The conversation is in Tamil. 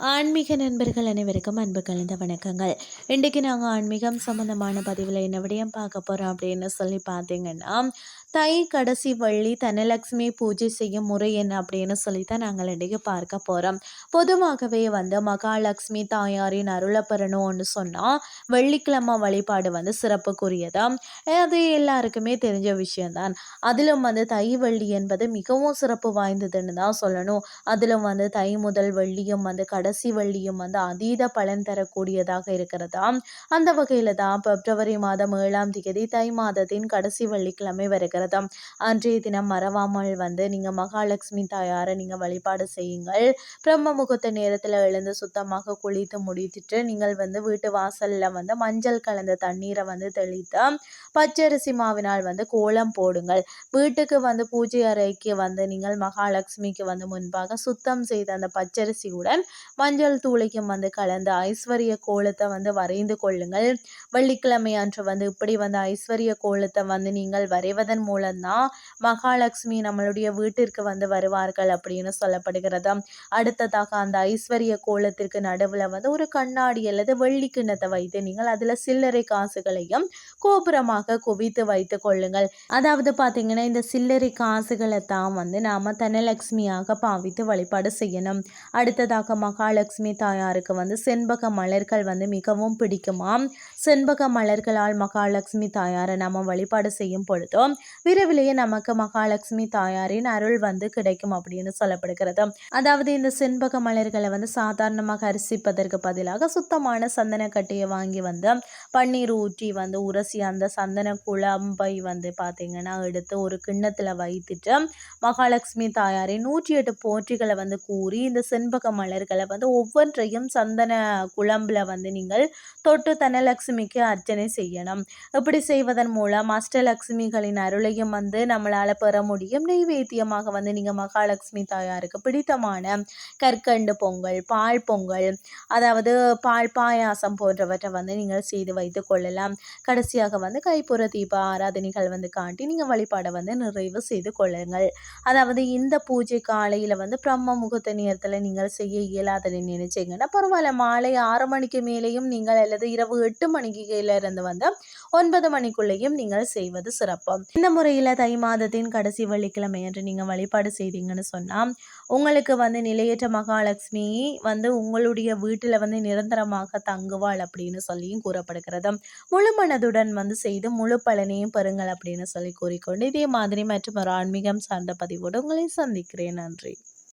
ஆன்மீக நண்பர்கள் அனைவருக்கும் அன்பு கலந்த வணக்கங்கள். இன்றைக்கு நாங்கள் ஆன்மீகம் சம்மந்தமான பதிவில் என்ன விடயம் பார்க்க போகிறோம் அப்படின்னு சொல்லி பார்த்தீங்கன்னா தை கடைசி வள்ளி தனலட்சுமி பூஜை செய்யும் முறை என்ன அப்படின்னு சொல்லி தான் நாங்கள் இன்றைக்கு பார்க்க போகிறோம் பொதுவாகவே வந்து மகாலட்சுமி தாயாரின் அருளை பெறணும்னு சொன்னால் வெள்ளிக்கிழமை வழிபாடு வந்து சிறப்புக்குரியதாம் அது எல்லாருக்குமே தெரிஞ்ச விஷயம்தான். அதிலும் வந்து தை வள்ளி என்பது மிகவும் சிறப்பு வாய்ந்ததுன்னு தான் சொல்லணும். அதிலும் வந்து தை முதல் வள்ளியும் வந்து கடைசி வள்ளியும் வந்து அதீத பலன் தரக்கூடியதாக இருக்கிறதா? அந்த வகையில் தான் பிப்ரவரி மாதம் ஏழாம் தேதி தை மாதத்தின் கடைசி வள்ளிக்கிழமை வருகிறது. இருக்கிறது அன்றைய தினம் மறவாமல் வந்து நீங்கள் மகாலட்சுமி தாயாரை நீங்கள் வழிபாடு செய்யுங்கள். பிரம்ம முகூர்த்த நேரத்தில் எழுந்து சுத்தமாக குளித்து முடித்துட்டு நீங்கள் வந்து வீட்டு வாசலில் வந்து மஞ்சள் கலந்த தண்ணீரை வந்து தெளித்து பச்சரிசி மாவினால் வந்து கோலம் போடுங்கள். வீட்டுக்கு வந்து பூஜை அறைக்கு வந்து நீங்கள் மகாலட்சுமிக்கு வந்து முன்பாக சுத்தம் செய்த அந்த பச்சரிசியுடன் மஞ்சள் தூளைக்கும் வந்து கலந்து ஐஸ்வர்ய கோலத்தை வந்து வரைந்து கொள்ளுங்கள். வெள்ளிக்கிழமை அன்று வந்து இப்படி வந்து ஐஸ்வர்ய கோலத்தை வந்து நீங்கள் வரைவதன் மூலம்தான் மகாலட்சுமி நம்மளுடைய வீட்டிற்கு வந்து வருவார்கள் அப்படின்னு சொல்லப்படுகிறது. அடுத்ததாக அந்த ஐஸ்வர்ய கோலத்திற்கு நடுவில் வந்து ஒரு கண்ணாடி அல்லது வெள்ளி கிண்ணத்தை வைத்து நீங்கள் அதில் சில்லறை காசுகளையும் கோபுரமாக குவித்து வைத்து கொள்ளுங்கள். அதாவது பார்த்தீங்கன்னா இந்த சில்லறை காசுகளை தான் வந்து நாம் தனலட்சுமியாக பாவித்து வழிபாடு செய்யணும். அடுத்ததாக மகாலட்சுமி தாயாருக்கு வந்து செண்பக மலர்கள் வந்து மிகவும் பிடிக்குமாம். செண்பக மலர்களால் மகாலட்சுமி தாயாரை நாம் வழிபாடு செய்யும் பொழுதும் விரைவிலேயே நமக்கு மகாலட்சுமி தாயாரின் அருள் வந்து கிடைக்கும் அப்படின்னு சொல்லப்படுகிறது. அதாவது இந்த செண்பக மலர்களை வந்து சாதாரணமாக அரிசிப்பதற்கு பதிலாக சுத்தமான சந்தன கட்டியை வாங்கி வந்து பன்னீர் ஊற்றி வந்து உரசி அந்த சந்தன குழம்பை வந்து பார்த்தீங்கன்னா எடுத்து ஒரு கிண்ணத்தில் வைத்துட்டு மகாலட்சுமி தாயாரின் நூற்றி எட்டு போற்றிகளை வந்து கூறி இந்த செண்பக மலர்களை வந்து ஒவ்வொன்றையும் சந்தன குழம்புல வந்து நீங்கள் தொட்டு தனலட்சுமிக்கு அர்ச்சனை செய்யணும். இப்படி செய்வதன் மூலம் அஷ்டலட்சுமிகளின் அருளை அருளையும் வந்து நம்மளால் பெற முடியும். நெய்வேத்தியமாக வந்து நீங்கள் மகாலட்சுமி தாயாருக்கு பிடித்தமான கற்கண்டு பொங்கல் பால் பொங்கல் அதாவது பால் பாயாசம் போன்றவற்றை வந்து நீங்கள் செய்து வைத்து கொள்ளலாம். கடைசியாக வந்து கைப்புற தீப ஆராதனைகள் வந்து காட்டி நீங்கள் வழிபாடை வந்து நிறைவு செய்து கொள்ளுங்கள். அதாவது இந்த பூஜை காலையில் வந்து பிரம்ம முகூர்த்த நேரத்தில் நீங்கள் செய்ய இயலாததை நினைச்சீங்கன்னா பரவாயில்ல. மாலை ஆறு மணிக்கு மேலேயும் நீங்கள் அல்லது இரவு எட்டு மணிக்கு இருந்து வந்து ஒன்பது மணிக்குள்ளேயும் நீங்கள் செய்வது சிறப்பு. இந்த முறையில் தை மாதத்தின் கடைசி வெள்ளிக்கிழமை என்று நீங்கள் வழிபாடு செய்தீங்கன்னு சொன்னால் உங்களுக்கு வந்து நிலையற்ற மகாலட்சுமி வந்து உங்களுடைய வீட்டில் வந்து நிரந்தரமாக தங்குவாள் அப்படின்னு சொல்லியும் கூறப்படுகிறது. முழு மனதுடன் வந்து செய்து முழு பலனையும் பெறுங்கள் அப்படின்னு சொல்லி கூறிக்கொண்டு இதே மாதிரி மற்றும் ஒரு ஆன்மீகம் சார்ந்த பதிவோடு உங்களை சந்திக்கிறேன். நன்றி.